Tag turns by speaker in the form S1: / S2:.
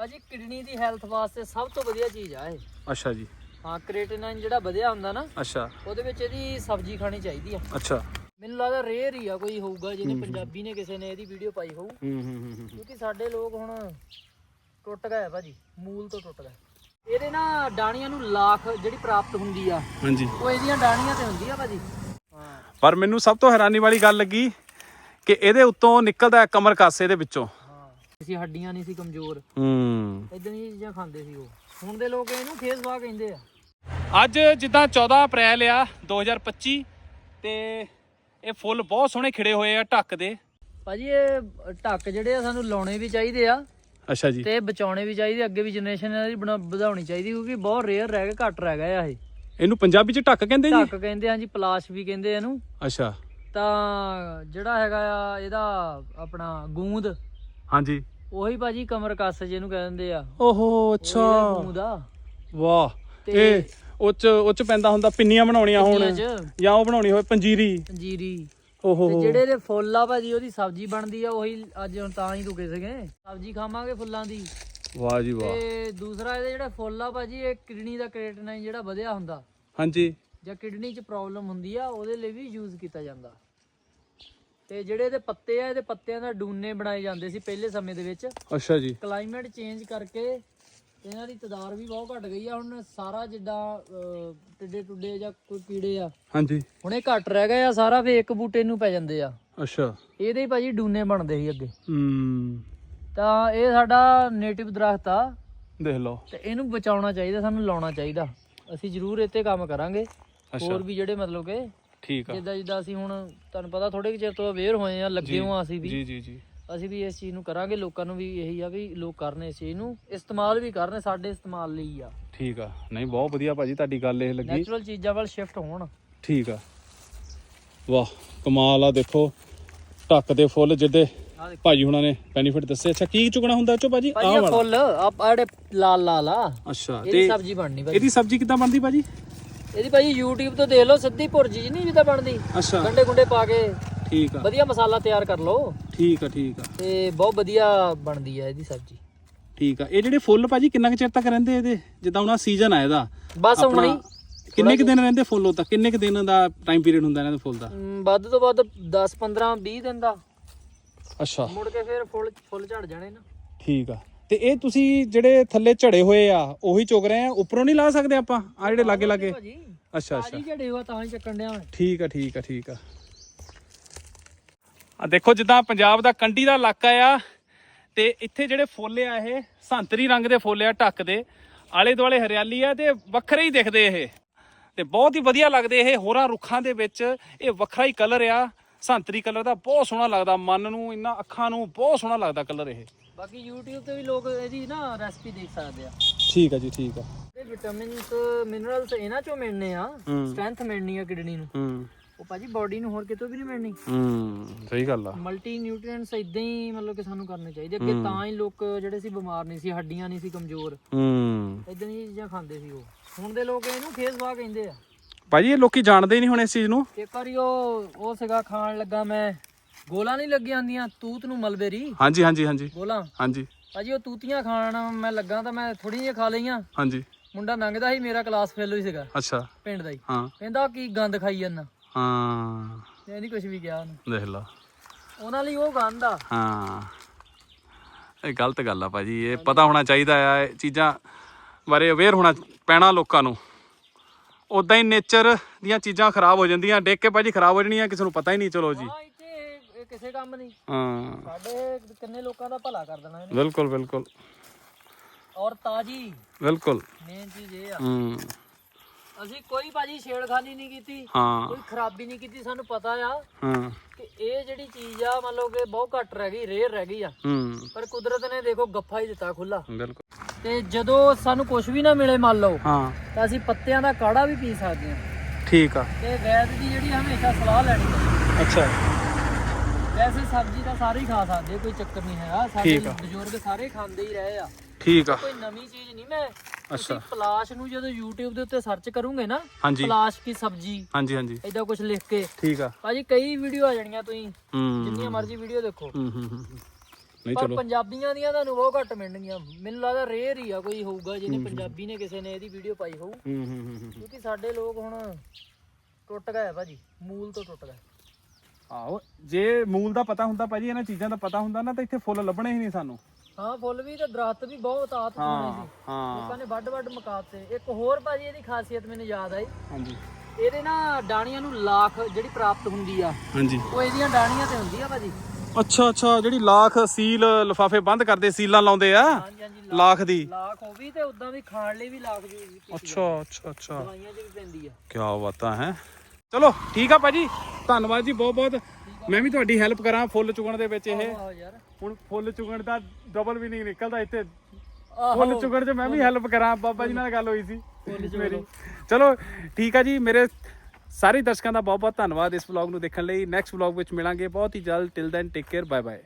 S1: ਭਾਜੀ ਕਿਡਨੀ ਦੀ ਹੈਲਥ ਵਾਸਤੇ ਸਭ ਤੋਂ ਵਧੀਆ ਚੀਜ਼ ਆ ਇਹ।
S2: ਅੱਛਾ ਜੀ।
S1: ਹਾਂ ਕ੍ਰੀਏਟਿਨਾਈਨ ਜਿਹੜਾ ਵਧੀਆ ਹੁੰਦਾ ਨਾ
S2: ਅੱਛਾ।
S1: ਉਹਦੇ ਵਿੱਚ ਇਹਦੀ ਸਬਜ਼ੀ ਖਾਣੀ ਚਾਹੀਦੀ ਆ।
S2: ਅੱਛਾ।
S1: ਮੈਨੂੰ ਲੱਗਦਾ ਰੇਅਰ ਹੀ ਆ ਕੋਈ ਹੋਊਗਾ ਜਿਹਨੇ ਪੰਜਾਬੀ ਨੇ ਕਿਸੇ ਨੇ ਇਹਦੀ ਵੀਡੀਓ ਪਾਈ ਹੋਊ।
S2: ਹੂੰ ਹੂੰ ਹੂੰ, ਹੂੰ।
S1: ਕਿਉਂਕਿ ਸਾਡੇ ਲੋਕ ਹੁਣ ਟੁੱਟ ਗਏ ਭਾਜੀ ਮੂਲ ਤੋਂ ਟੁੱਟ ਗਏ। ਇਹਦੇ ਨਾ ਡਾਣੀਆਂ ਨੂੰ ਲਾਖ ਜਿਹੜੀ ਪ੍ਰਾਪਤ ਹੁੰਦੀ ਆ
S2: ਹਾਂਜੀ।
S1: ਉਹ ਇਹਦੀਆਂ ਡਾਣੀਆਂ ਤੇ ਹੁੰਦੀ ਆ ਭਾਜੀ। ਹਾਂ।
S2: ਪਰ ਮੈਨੂੰ ਸਭ ਤੋਂ ਹੈਰਾਨੀ ਵਾਲੀ ਗੱਲ ਲੱਗੀ ਕਿ ਇਹਦੇ ਉੱਤੋਂ ਨਿਕਲਦਾ ਕਮਰ ਕਾਸੇ ਦੇ ਵਿੱਚੋਂ।
S1: ਕਿਸੇ ਹੱਡੀਆਂ ਨਹੀਂ ਸੀ ਕਮਜ਼ੋਰ।
S2: ਹੂੰ।
S1: ਇਦਾਂ ਦੀਆਂ ਚੀਜ਼ਾਂ ਖਾਂਦੇ ਸੀ ਉਹ। ਹੁਣ ਦੇ ਲੋਕ ਇਹਨੂੰ ਫੇਸ ਵਾਹ ਕਹਿੰਦੇ ਆ।
S2: ਅੱਜ ਜਿੱਦਾਂ 14 ਅਪ੍ਰੈਲ ਆ 2025 ਤੇ ਇਹ ਫੁੱਲ ਬਹੁਤ ਸੋਹਣੇ ਖਿੜੇ ਹੋਏ ਆ ਢੱਕ ਦੇ।
S1: ਭਾਜੀ ਇਹ ਢੱਕ ਜਿਹੜੇ ਆ ਸਾਨੂੰ ਲਾਉਣੇ ਵੀ ਚਾਹੀਦੇ ਆ
S2: ਅੱਛਾ ਜੀ।
S1: ਤੇ ਬਚਾਉਣੇ ਵੀ ਚਾਹੀਦੇ ਅੱਗੇ ਵੀ ਜਨਰੇਸ਼ਨ ਇਹਦੀ ਬਣਾ- ਵਧਾਉਣੀ ਚਾਹੀਦੀ ਕਿਉਂਕਿ ਬਹੁਤ ਰੇਅਰ ਰਹਿ ਗਏ ਘੱਟ ਰਹਿ ਗਏ ਆ ਇਹ।
S2: ਇਹਨੂੰ ਪੰਜਾਬੀ ਚ ਢੱਕ ਕਹਿੰਦੇ ਜੀ?
S1: ਢੱਕ ਕਹਿੰਦੇ ਆ ਜੀ ਪਲਾਸ਼ ਵੀ ਕਹਿੰਦੇ ਇਹਨੂੰ।
S2: ਅੱਛਾ।
S1: ਤਾਂ ਜਿਹੜਾ ਹੈਗਾ ਆ ਇਹਦਾ ਆਪਣਾ ਗੂੰਦ
S2: ਹਾਂਜੀ।
S1: ਉਹੀ ਭਾਜੀ ਕਮਰ ਕੱਸ ਜਿਹਨੂੰ ਕਹਿ ਦਿੰਦੇ ਆ।
S2: ਓਹੋ ਅੱਛਾ।
S1: ਆ
S2: ਵਾਹ ਇਹ ਉੱਚ ਉੱਚ ਪੈਂਦਾ ਹੁੰਦਾ ਪਿੰਨੀਆਂ ਬਣਾਉਣੀਆਂ ਹੋਣ। ਜਾਂ ਉਹ ਬਣਾਉਣੀ ਹੋਵੇ ਪੰਜੀਰੀ।
S1: ਪੰਜੀਰੀ।
S2: ਓਹੋ।
S1: ਤੇ ਜਿਹੜੇ ਇਹਦੇ ਫੁੱਲ ਆ ਭਾਜੀ ਉਹਦੀ ਸਬਜ਼ੀ ਬਣਦੀ ਆ ਉਹੀ ਅੱਜ ਹੁਣ ਤਾਂ ਹੀ ਰੁਕੇ ਸੀਗੇ। ਸਬਜ਼ੀ ਖਾਵਾਂਗੇ ਫੁੱਲਾਂ ਦੀ।
S2: ਵਾਹ ਜੀ ਵਾਹ।
S1: ਤੇ ਦੂਸਰਾ ਇਹਦੇ ਜਿਹੜਾ ਫੁੱਲ ਆ ਭਾਜੀ ਇਹ ਕਿਡਨੀ ਦਾ ਕ੍ਰੀਏਟਿਨਾਈਨ ਜਿਹੜਾ ਵਧਿਆ ਹੁੰਦਾ।
S2: ਹਾਂਜੀ।
S1: ਜਾਂ ਕਿਡਨੀ 'ਚ ਪ੍ਰੋਬਲਮ ਹੁੰਦੀ ਆ ਉਹਦੇ ਲਈ ਵੀ ਯੂਜ਼ ਕੀਤਾ ਜਾਂਦਾ। ਤੇ ਜਿਹੜੇ ਇਹਦੇ ਪੱਤੇ ਆ ਇਹਦੇ ਪੱਤਿਆਂ ਦਾ ਡੂਨੇ ਬਣਾਏ ਜਾਂਦੇ ਸੀ ਪਹਿਲੇ ਸਮੇਂ ਦੇ ਵਿੱਚ।
S2: ਅੱਛਾ ਜੀ।
S1: ਕਲਾਈਮੇਟ ਚੇਂਜ ਕਰਕੇ ਇਹਨਾਂ ਦੀ ਤਦਾਰ ਵੀ ਬਹੁਤ ਘਟ ਗਈ ਆ। ਹੁਣ ਸਾਰਾ ਜਿੱਦਾਂ ਟਿੱਡੇ ਟੁੱਡੇ ਜਾਂ ਕੋਈ ਕੀੜੇ ਆ।
S2: ਹਾਂਜੀ।
S1: ਹੁਣ ਇਹ ਘਟ ਰਹਿ ਗਏ ਆ ਸਾਰਾ ਫੇ ਇੱਕ ਬੂਟੇ ਨੂੰ ਪੈ ਜਾਂਦੇ ਆ।
S2: ਅੱਛਾ।
S1: ਇਹਦੇ ਹੀ ਭਾਜੀ ਡੂਨੇ ਬਣਦੇ ਸੀ ਅੱਗੇ।
S2: ਹੂੰ।
S1: ਤਾਂ ਇਹ ਸਾਡਾ ਨੇਟਿਵ ਦਰਖਤ ਆ।
S2: ਦੇਖ ਲਓ।
S1: ਤੇ ਇਹਨੂੰ ਬਚਾਉਣਾ ਚਾਹੀਦਾ ਸਾਨੂੰ ਲਾਉਣਾ ਚਾਹੀਦਾ। ਅਸੀਂ ਜ਼ਰੂਰ ਇੱਥੇ ਕੰਮ ਕਰਾਂਗੇ। ਹੋਰ ਵੀ ਜਿਹੜੇ ਮਤਲਬ ਕਿ
S2: ਠੀਕ ਆ।
S1: ਜਿੱਦਾਂ ਜਿੱਦਾਂ ਅਸੀਂ ਹੁਣ ਤੁਹਾਨੂੰ ਪਤਾ ਥੋੜੇ ਚਿਰ ਤੋਂ ਅਵੇਅਰ ਹੋਏ ਆ ਲੱਗੇ ਹੋ ਅਸੀਂ ਵੀ।
S2: ਜੀ ਜੀ ਜੀ।
S1: ਅਸੀਂ ਵੀ ਇਸ ਚੀਜ਼ ਨੂੰ ਕਰਾਂਗੇ ਲੋਕਾਂ ਨੂੰ ਵੀ ਇਹੀ ਆ ਵੀ ਲੋਕ ਕਰਨ ਇਸ ਚੀਜ਼ ਨੂੰ ਇਸਤੇਮਾਲ ਵੀ ਕਰਨ ਸਾਡੇ ਇਸਤੇਮਾਲ ਲਈ ਆ।
S2: ਠੀਕ ਆ। ਨਹੀਂ ਬਹੁਤ ਵਧੀਆ ਭਾਜੀ ਤੁਹਾਡੀ ਗੱਲ ਇਹ ਲੱਗੀ।
S1: ਨੈਚੁਰਲ ਚੀਜ਼ਾਂ ਵੱਲ ਸ਼ਿਫਟ ਹੋਣ।
S2: ਠੀਕ ਆ। ਵਾਹ ਕਮਾਲ ਆ ਦੇਖੋ। ਢੱਕ ਦੇ ਫੁੱਲ ਜਿੱਦੇ
S1: ਆ ਦੇਖੋ।
S2: ਭਾਜੀ ਹੁਣਾਂ ਨੇ ਬੈਨੀਫਿਟ ਦੱਸੇ। ਅੱਛਾ ਕੀ ਚੁਗਣਾ ਹੁੰਦਾ ਚੋ ਭਾਜੀ?
S1: ਭਾਜੀ
S2: ਆਹ
S1: ਇਹ
S2: ਵਾਲਾ।
S1: ਫੁੱਲ ਆ ਆਹ ਜਿਹੜੇ ਲਾਲ ਲਾਲ ਆ
S2: ਅੱਛਾ
S1: ਇਹਦੀ
S2: ਤੇ
S1: ਸਬਜ਼ੀ ਬਣਨੀ ਭਾਜੀ।
S2: ਇਹਦੀ ਸਬਜ਼ੀ ਕਿੱਦਾਂ ਬਣਦੀ ਭਾਜੀ?
S1: ਇਹਦੀ ਭਾਜੀ YouTube ਤੋਂ ਦੇਖ ਲਓ ਸਿੱਧੀ ਭੁਰਜੀ ਨਹੀਂ ਜਿੱਦਾਂ ਬਣਦੀ।
S2: ਅੱਛਾ।
S1: ਗੰਡੇ ਗੁੰਡੇ ਪਾ ਕੇ
S2: ਠੀਕ ਆ।
S1: ਵਧੀਆ ਮਸਾਲਾ ਤਿਆਰ ਕਰ ਲਓ।
S2: ਠੀਕ ਆ ਠੀਕ ਆ।
S1: ਤੇ ਬਹੁਤ ਵਧੀਆ ਬਣਦੀ ਆ ਇਹਦੀ ਸਬਜ਼ੀ।
S2: ਠੀਕ ਆ। ਇਹ ਜਿਹੜੇ ਫੁੱਲ ਭਾਜੀ ਕਿੰਨਾ ਕੁ ਚਿਰ ਤੱਕ ਰਹਿੰਦੇ ਇਹਦੇ? ਜਿੱਦਾਂ ਹੁਣ ਸੀਜ਼ਨ ਆ ਇਹਦਾ।
S1: ਬਸ ਹੁਣ ਹੀ।
S2: ਕਿੰਨੇ ਕੁ ਦਿਨ ਰਹਿੰਦੇ ਫੁੱਲ ਉਹ ਤਾਂ? ਕਿੰਨੇ ਕੁ ਦਿਨ ਦਾ ਟਾਈਮ ਪੀਰੀਅਡ ਹੁੰਦਾ ਇਹਨਾਂ ਦੇ ਫੁੱਲ ਦਾ?
S1: ਵੱਧ ਤੋਂ ਵੱਧ 10 15 20 ਦਿਨ ਦਾ।
S2: ਅੱਛਾ।
S1: ਮੁੜ ਕੇ ਫਿਰ ਫੁੱਲ ਫੁੱਲ ਝੜ ਜਾਣੇ ਨਾ।
S2: ਠੀਕ ਆ। ਤੇ ਇਹ ਤੁਸੀਂ ਜਿਹੜੇ ਥੱਲੇ ਝੜੇ ਹੋਏ ਆ ਉਹੀ ਚੁਗ ਰਹੇ ਆ? ਉੱਪਰੋਂ ਨਹੀਂ ਲਾ ਸਕਦੇ ਆਪਾਂ? ਆ ਜਿਹੜੇ ਲਾਗੇ ਲਾਗੇ? ਅੱਛਾ ਅੱਛਾ।
S1: ਤਾਜੀ ਝੜੇ ਹੋਆ ਤਾਂ ਹੀ ਚੱਕਣ ਡਿਆ
S2: ਠੀਕ ਆ ਠੀਕ ਆ ਠੀਕ ਆ। ਆ ਦੇਖੋ ਜਿੱਦਾਂ ਪੰਜਾਬ ਦਾ ਕੰਢੀ ਦਾ ਇਲਾਕਾ ਆ ਤੇ ਇੱਥੇ ਜਿਹੜੇ ਫੁੱਲ ਆ ਇਹ ਸੰਤਰੀ ਰੰਗ ਦੇ ਫੁੱਲ ਆ ਢੱਕ ਦੇ। ਆਲੇ ਦੁਆਲੇ ਹਰਿਆਲੀ ਆ ਤੇ ਵੱਖਰੇ ਹੀ ਦਿਖਦੇ ਇਹ। ਤੇ ਬਹੁਤ ਹੀ ਵਧੀਆ ਲੱਗਦੇ ਇਹ ਹੋਰਾਂ ਰੁੱਖਾਂ ਦੇ ਵਿੱਚ। ਇਹ ਵੱਖਰਾ ਹੀ ਕਲਰ ਆ। ਸੰਤਰੀ ਕਲਰ ਦਾ ਬਹੁਤ ਸੋਹਣਾ ਲੱਗਦਾ। ਮਨ ਨੂੰ ਇੰਨਾ ਅੱਖਾਂ ਨੂੰ ਬਹੁਤ ਸੋਹਣਾ ਲੱਗਦਾ ਕਲਰ ਇਹ।
S1: ਬਾਕੀ YouTube ਤੇ ਵੀ ਲੋਕ ਇਹਦੀ ਨਾ ਰੈਸਪੀ ਦੇਖ ਸਕਦੇ ਆ।
S2: ਠੀਕ ਆ ਜੀ ਠੀਕ ਆ।
S1: ਇਹ ਵਿਟਾਮਿਨਸ ਮਿਨਰਲਸ ਇਹਨਾਂ ਚੋਂ ਮਿਲਨੇ ਆ।
S2: ਹੂੰ।
S1: ਸਟਰੈਂਥ ਮਿਲਣੀ ਆ ਕਿਡਨੀ ਨੂੰ।
S2: ਹੂੰ।
S1: ਉਹ ਭਾਜੀ ਬਾਡੀ ਨੂੰ ਹੋਰ ਕਿਤੋਂ ਵੀ ਨਹੀਂ ਮਿਲਣੀ।
S2: ਹੂੰ ਸਹੀ ਗੱਲ ਆ।
S1: ਮਲਟੀ ਨਿਊਟ੍ਰੀਐਂਟਸ ਇਦਾਂ ਹੀ ਮਤਲਬ ਕਿ ਸਾਨੂੰ ਕਰਨੇ ਚਾਹੀਦੇ ਅੱਗੇ ਤਾਂ ਹੀ ਲੋਕ ਜਿਹੜੇ ਸੀ ਬਿਮਾਰ ਨਹੀਂ ਸੀ ਹੱਡੀਆਂ ਨਹੀਂ ਸੀ ਕਮਜ਼ੋਰ।
S2: ਹੂੰ।
S1: ਇਦਾਂ ਦੀਆਂ ਚੀਜ਼ਾਂ ਖਾਂਦੇ ਸੀ ਉਹ। ਹੁਣ ਦੇ ਲੋਕ ਇਹਨੂੰ ਫੇਸ ਵਾਹ ਕਹਿੰਦੇ ਆ।
S2: ਭਾਜੀ ਇਹ ਲੋਕੀ ਜਾਣਦੇ ਹੀ ਨਹੀਂ ਹੁਣ ਇਸ ਚੀਜ਼ ਨੂੰ।
S1: ਇੱਕ ਵਾਰੀ ਉਹ ਉਹ ਸੀਗਾ ਖਾਣ ਲੱਗਾ ਮੈਂ। ਗੋਲਾ ਨਹੀਂ ਲੱਗੀਆਂ ਹੁੰਦੀਆਂ? ਤੂਤ ਨੂੰ ਮਲਬੇਰੀ
S2: ਹਾਂਜੀ ਹਾਂਜੀ ਹਾਂਜੀ।
S1: ਗੋਲਾ?
S2: ਹਾਂਜੀ।
S1: ਭਾਜੀ ਉਹ ਤੂਤੀਆਂ ਖਾਣ ਮੈਂ ਲੱਗਾ ਤਾਂ ਮੈਂ ਥੋੜੀ ਜਿਹੀ ਖਾ ਲਈਆਂ।
S2: ਹਾਂਜੀ।
S1: ਮੁੰਡਾ ਲੰਘਦਾ ਸੀ ਮੇਰਾ ਕਲਾਸ ਫੇਲ ਹੋਈ ਸੀਗਾ।
S2: ਅੱਛਾ।
S1: ਪਿੰਡ ਦਾ ਹੀ।
S2: ਹਾਂ।
S1: ਕਹਿੰਦਾ ਕੀ ਗੰਦ ਖਾਈ ਜਾਂਦਾ?
S2: ਹਾਂ।
S1: ਮੈਂ ਨਹੀਂ ਕੁਝ ਵੀ ਕਿਹਾ ਉਹਨੂੰ।
S2: ਦੇਖ ਲਾ।
S1: ਉਹਨਾਂ ਲਈ ਉਹ ਗੰਦ ਆ।
S2: ਹਾਂ। ਇਹ ਗਲਤ ਗੱਲ ਆ ਭਾਜੀ। ਇਹ ਪਤਾ ਹੋਣਾ ਚਾਹੀਦਾ ਆ ਇਹ ਚੀਜ਼ਾਂ ਬਾਰੇ ਅਵੇਅਰ ਹੋਣਾ ਪੈਣਾ ਲੋਕਾਂ ਨੂੰ। ਉਦਾਂ ਹੀ ਨੇਚਰ ਦੀਆਂ ਚੀਜ਼ਾਂ ਖਰਾਬ ਹੋ ਜਾਂਦੀਆਂ। ਡੇਕ ਕੇ ਭਾਜੀ ਖਰਾਬ ਹੋ ਜਾਣੀਆਂ ਕਿਸੇ ਨੂੰ ਪਤਾ ਹੀ ਨਹੀਂ ਚਲੋ ਜੀ।
S1: ਹਾਂ ਇਹ- ਇਹ ਕਿਸੇ ਕੰਮ ਨਹੀਂ।
S2: ਹਾਂ।
S1: ਸਾਡੇ ਕਿੰਨੇ ਲੋਕਾਂ ਦਾ ਭਲਾ ਕਰ ਦੇਣਾ ਇਹਨੇ।
S2: ਬਿਲਕੁਲ ਬਿਲਕੁਲ।
S1: ਔਰ ਤਾਜੀ
S2: ਬਿਲਕੁਲ।
S1: ਮੇਨ ਚੀਜ਼ ਇਹ ਆ।
S2: ਹੂੰ।
S1: ਅਸੀਂ ਕੋਈ ਭਾਜੀ ਛੇੜਖਾਨੀ ਨਹੀਂ ਕੀਤੀ
S2: ਹਾਂ।
S1: ਕੋਈ ਖਰਾਬੀ ਨਹੀਂ ਕੀਤੀ ਸਾਨੂੰ ਪਤਾ ਆ
S2: ਹਾਂ।
S1: ਕਿ ਇਹ ਜਿਹੜੀ ਚੀਜ਼ ਆ ਮੰਨ ਲਓ ਕਿ ਬਹੁਤ ਘੱਟ ਰਹਿ ਗਈ ਰੇਅਰ ਰਹਿ ਗਈ ਆ।
S2: ਹੂੰ।
S1: ਪਰ ਕੁਦਰਤ ਨੇ ਦੇਖੋ ਗੱਫਾ ਹੀ ਦਿੱਤਾ ਖੁੱਲਾ
S2: ਬਿਲਕੁਲ।
S1: ਤੇ ਜਦੋਂ ਸਾਨੂੰ ਕੁਝ ਵੀ ਨਾ ਮਿਲੇ ਮੰਨ ਲਓ
S2: ਹਾਂ।
S1: ਤਾਂ ਅਸੀਂ ਪੱਤਿਆਂ ਦਾ ਕਾੜਾ ਵੀ ਪੀ ਸਕਦੇ ਹਾਂ।
S2: ਠੀਕ ਆ।
S1: ਤੇ ਵੈਦ ਦੀ ਜਿਹੜੀ ਹਮੇਸ਼ਾ ਸਲਾਹ ਲੈਣੀ ਚਾਹੀਦੀ
S2: ਅੱਛਾ।
S1: ਵੈਸੇ ਸਬਜ਼ੀ ਤਾਂ ਸਾਰੇ ਹੀ ਖਾ ਸਕਦੇ ਕੋਈ ਚੱਕਰ ਨਹੀਂ ਹੈਗਾ। ਸਾਡੇ
S2: ਠੀਕ ਆ।
S1: ਬਜ਼ੁਰਗ ਸਾਰੇ ਖਾਂਦੇ ਹੀ ਰਹੇ ਆ।
S2: ਠੀਕ ਆ।
S1: ਕੋਈ ਨਵੀਂ ਚੀਜ਼ ਨਹੀਂ ਮੈਂ।
S2: ਅੱਛਾ।
S1: ਪਲਾਸ਼ ਨੂੰ ਜਦੋਂ YouTube ਦੇ ਉੱਤੇ ਸਰਚ ਕਰੋਗੇ ਨਾ
S2: ਹਾਂਜੀ।
S1: ਪਲਾਸ਼ ਕੀ ਸਬਜ਼ੀ
S2: ਹਾਂਜੀ ਹਾਂਜੀ।
S1: ਏਦਾਂ ਕੁਝ ਲਿਖ ਕੇ।
S2: ਠੀਕ ਆ।
S1: ਭਾਜੀ ਕਈ ਵੀਡੀਓ ਆ ਜਾਣੀਆਂ ਤੁਸੀਂ।
S2: ਹੂੰ।
S1: ਜਿੰਨੀਆਂ ਮਰਜ਼ੀ ਵੀਡੀਓ ਦੇਖੋ।
S2: ਹੂੰ ਹੂੰ ਹੂੰ ਨਹੀਂ
S1: ਪਰ
S2: ਚਲੋ।
S1: ਪੰਜਾਬੀਆਂ ਦੀਆਂ ਤੁਹਾਨੂੰ ਬਹੁਤ ਘੱਟ ਮਿਲਣਗੀਆਂ। ਮੈਨੂੰ ਲੱਗਦਾ ਰੇਅਰ ਹੀ ਆ ਕੋਈ ਹੋਊਗਾ ਜਿਹਨੇ ਪੰਜਾਬੀ ਨੇ ਕਿਸੇ ਨੇ ਇਹਦੀ ਵੀਡੀਓ ਪਾਈ ਹੋਊ।
S2: ਹੂੰ ਹੂੰ ਹੂੰ ਹੂੰ।
S1: ਕਿਉਂਕਿ ਸਾਡੇ ਲੋਕ ਹੁਣ ਟੁੱਟ ਗਏ ਭਾਜੀ। ਮੂਲ ਤੋਂ ਟੁੱਟ ਗਏ।
S2: ਆਹੋ ਜੇ ਮੂਲ ਦਾ ਪਤਾ ਹੁੰਦਾ ਭਾਜੀ ਇਹਨਾਂ ਚੀਜ਼ਾਂ ਦਾ ਪਤਾ ਹੁੰਦਾ ਨਾ ਤਾਂ ਇੱਥੇ ਫੁੱਲ ਲੱਭਣੇ ਹੀ ਨਹੀਂ ਸਾਨੂੰ।
S1: ਹਾਂ ਫੁੱਲ ਵੀ ਤੇ ਦਰਖਤ ਵੀ ਬਹੁਤ ਆਤ ਸੋਹਣੇ ਸੀ।
S2: ਹਾਂ।
S1: ਲੋਕਾਂ ਨੇ ਵੱਡ ਵੱਡ ਮਕਾਤੇ। ਇੱਕ ਹੋਰ ਭਾਜੀ ਇਹਦੀ ਖਾਸੀਅਤ ਮੈਨੂੰ ਯਾਦ ਆਈ।
S2: ਹਾਂਜੀ।
S1: ਇਹਦੇ ਨਾ ਡਾਣੀਆਂ ਨੂੰ ਲਾਖ ਜਿਹੜੀ ਪ੍ਰਾਪਤ ਹੁੰਦੀ ਆ
S2: ਹਾਂਜੀ।
S1: ਉਹ ਇਹਦੀਆਂ ਡਾਣੀਆਂ ਤੇ ਹੁੰਦੀ ਆ ਭਾਜੀ।
S2: ਅੱਛਾ ਅੱਛਾ ਜਿਹੜੀ ਲਾਖ ਸੀਲ ਲਫਾਫੇ ਬੰਦ ਕਰਦੇ ਸੀਲਾਂ ਲਾਉਂਦੇ ਆ?
S1: ਹਾਂਜੀ ਹਾਂਜੀ ਲਾ-
S2: ਲਾਖ ਦੀ?
S1: ਲਾਖ ਉਹ ਵੀ ਤੇ ਉਦਾਂ ਵੀ ਖਾਣ ਲਈ ਵੀ ਲਾਖ ਦੀ ਕੀਤੀ
S2: ਅੱਛਾ ਅੱਛਾ ਅੱਛਾ।
S1: ਦਵਾਈਆਂ 'ਚ ਵੀ ਪੈਂਦੀ ਆ।
S2: ਕੀ ਬਾਤਾਂ ਹੈ? ਚਲੋ ਠੀਕ ਆ ਭਾਜੀ। ਧੰਨਵਾਦ ਜੀ ਬਹੁਤ ਬਹੁਤ। ਮੈਂ ਵੀ ਤੁਹਾਡੀ ਹੈਲਪ ਕਰਾਂ ਫੁੱਲ ਚੁਗਣ ਦੇ ਵਿੱਚ ਇਹ।
S1: ਆਹੋ ਯਾਰ।
S2: ਹੁਣ ਫੁੱਲ ਚੁਗਣ ਦਾ ਡਬਲ ਵੀ ਨਹੀਂ ਨਿਕਲਦਾ ਇੱਥੇ। ਫੁੱਲ ਚੁਗਣ 'ਚ ਮੈਂ ਵੀ ਹੈਲਪ ਕਰਾਂ। ਬਾਬਾ ਜੀ ਨਾਲ ਗੱਲ ਹੋਈ ਸੀ ਮੇਰੀ। ਚਲੋ ਠੀਕ ਆ ਜੀ। ਮੇਰੇ ਸਾਰੇ ਦਰਸ਼ਕਾਂ ਦਾ ਬਹੁਤ ਬਹੁਤ ਧੰਨਵਾਦ ਇਸ ਵਲੌਗ ਨੂੰ ਦੇਖਣ ਲਈ। ਨੈਕਸਟ ਵਲੌਗ ਵਿੱਚ ਮਿਲਾਂਗੇ। ਬਹੁਤ ਹੀ ਜਲਦ। Till then take care bye bye